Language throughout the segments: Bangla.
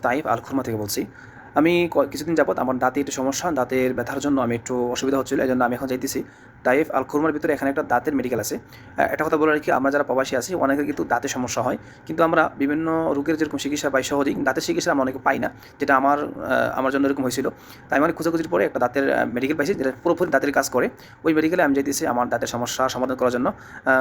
তাইফ আল খুরমা থেকে বলছি আমি কিছুদিন যাবত আমার দাঁতে একটু সমস্যা, দাঁতের ব্যথার জন্য আমি একটু অসুবিধা হচ্ছিল এই জন্য আমি এখন যাইতেছি। তাইফ আল খুরমার ভিতরে এখানে একটা দাঁতের মেডিকেল আছে। একটা কথা বলে রাখি, আমরা যারা প্রবাসী আছি অনেকের কিন্তু দাঁতের সমস্যা হয়। কিন্তু আমরা বিভিন্ন রোগের যেরকম চিকিৎসা পাই সহজেই, দাঁতের চিকিৎসা আমরা অনেকে পাই না, যেটা আমার আমার জন্য এরকম হয়েছিল। তাই আমি খোঁজাখুঁজির পরে একটা দাঁতের মেডিকেল পাইছি, যেটা পুরোপুরি দাঁতের কাজ করে। ওই মেডিকেলে আমি যাইতেছি আমার দাঁতের সমস্যা সমাধান করার জন্য।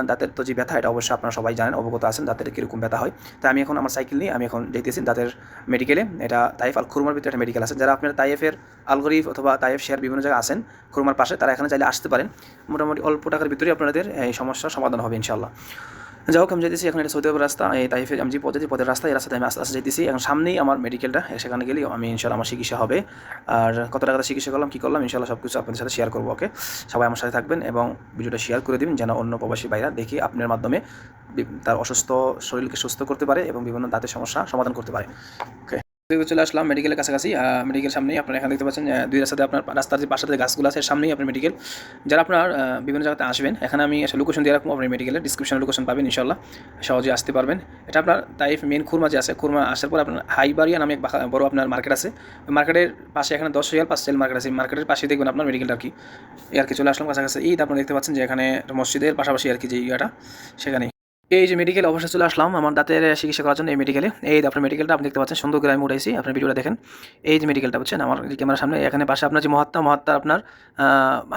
দাঁতের তো যে ব্যথা, এটা অবশ্যই আপনারা সবাই জানেন, অবগত আছেন, দাঁতের কীরকম ব্যথা হয়। তাই আমি এখন আমার সাইকেল নিয়ে, আমি এখন যাইতেছি দাঁতের মেডিকেলে এটা তাইফ আল খুরমার ভিতরে একটা মেডিকেল আছে যারা আপনার তাইফের আলগরিফ অথবা তাইফ শেয়ার বিভিন্ন জায়গায় আছেন, খুরমার পাশে, তারা এখানে চাইলে আসতে পারেন। মোটামুটি অল্প টাকার ভিতরে আপনাদের, এই সমস্যার সমাধান হবে ইনশাল্লাহ যাই হোক, আমি যেতেছি এখন এটা সৌদি আরবের রাস্তা, এই তাইফে আমি যে পথে যে পথের রাস্তা এই রাস্তাতে আমি আস্তে আস্তে যেতেছি এবং সামনেই আমার মেডিকেলটা সেখানে গেলেই আমি ইনশাল্লাহ আমার চিকিৎসা হবে। আর কত টাকাতে চিকিৎসা করলাম, কী করলাম ইনশাল্লাহ সব কিছু আপনাদের সাথে শেয়ার করব, ওকে? সবাই আমার সাথে থাকবেন এবং ভিডিওটা শেয়ার করে দিন যেন অন্য প্রবাসী ভাইরা দেখি আপনার মাধ্যমে তার অসুস্থ শরীরকে সুস্থ করতে পারে এবং বিভিন্ন দাঁতের সমস্যা সমাধান করতে পারে, ওকে? চলে আসলাম মেডিকেলের কাছাকাছি। মেডিকেল সামনেই আপনারা এখানে দেখতে পাচ্ছেন দুই রাস্তাতে আপনার রাস্তার যে পাশে যে গাছগুলো আছে সামনেই আপনার মেডিকেল যারা আপনার বিভিন্ন জায়গাতে আসবেন, এখানে আমি আসলে লোকেশন দিয়ে রাখব আপনার মেডিকেলের ডিসক্রিপশনে লোকেশন পাবেন ইনশাল্লাহ সহজে আসতে পারবেন। এটা আপনার তাইফ মেন খুরমা যে আছে, খুরমা আসার পর আপনার হাইবারিয়া নামে এক বড় আপনার মার্কেট আছে। মার্কেটের পাশে এখানে দশ হাজার পাঁচ রিয়াল মার্কেট আছে। মার্কেটের পাশে দেখবেন আপনার মেডিকেলটা আর কি। আর কি চলে আসলাম কাছাকাছি। এই আপনারা দেখতে পাচ্ছেন যে এখানে মসজিদের পাশাপাশি আর কি যে ইয়েটা সেখানে এই যে মেডিকেল অবশ্যই চলে আসলাম, আমার দাঁতের চিকিৎসা করার জন্য এই মেডিকেলে এই আপনার মেডিকেলটা আপনি দেখতে পাচ্ছেন, সুন্দর করে আমি উঠাইছি আপনার ভিডিওটা দেখেন। এই যে মেডিকেলটা বুঝছেন? আমার যে ক্যামেরার সামনে, এখানে পাশে আপনার যে মহাত্মা মহাত্মা আপনার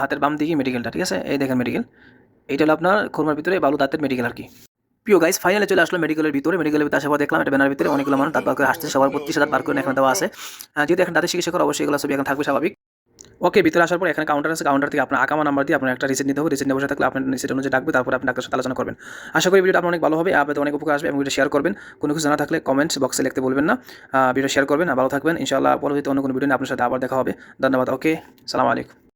হাতের বাম দিকে মেডিকেলটা ঠিক আছে? এই দেখেন মেডিকেল এইটা হলো আপনার খুরমার ভিতরে বালু দাঁতের মেডিকেল আর কি। প্রিয় গাইস ফাইনালে চলে আসলো মেডিকেলের ভিতরে। মেডিকেলের ভিতরে আসার পর দেখলাম একটা ব্যানার ভিতরে অনেকগুলো মানুষ দাঁত বার করে আসছে সবার প্রতি দাঁত বার করে এখানে দেওয়া আছে। যেহেতু এখন দাঁতের চিকিৎসা করা অবশ্যই এগুলো সবই এখন থাকবে স্বাভাবিক। ওকে ভিতরে আসার পর এখানে কাউন্টার আছে কাউন্টার থেকে আপনার আকামা নাম্বার দিয়ে আপনার একটা রিসিট নিতে হবে রিসিট বসে থাকলে আপনার রিসিট অনুযায়ী ডাকবে, তারপর আপনি ডাক্তার সাথে আলোচনা করবেন। আশা করি ভিডিওটা আপনার অনেক ভালো হবে আপনাদের অনেক উপকার আসবে এবং ভিডিও শেয়ার করবেন। কোনো কিছু জানা থাকলে কমেন্টস বক্সে লিখতে বলবেন না। ভিডিও শেয়ার করবেন, ভালো থাকবেন, ইনশাআল্লাহ পরবর্তীতে অন্য কোনো ভিডিও নিয়ে আপনার সাথে আবার দেখা হবে। ধন্যবাদ ওকে সালাম আলাইকুম।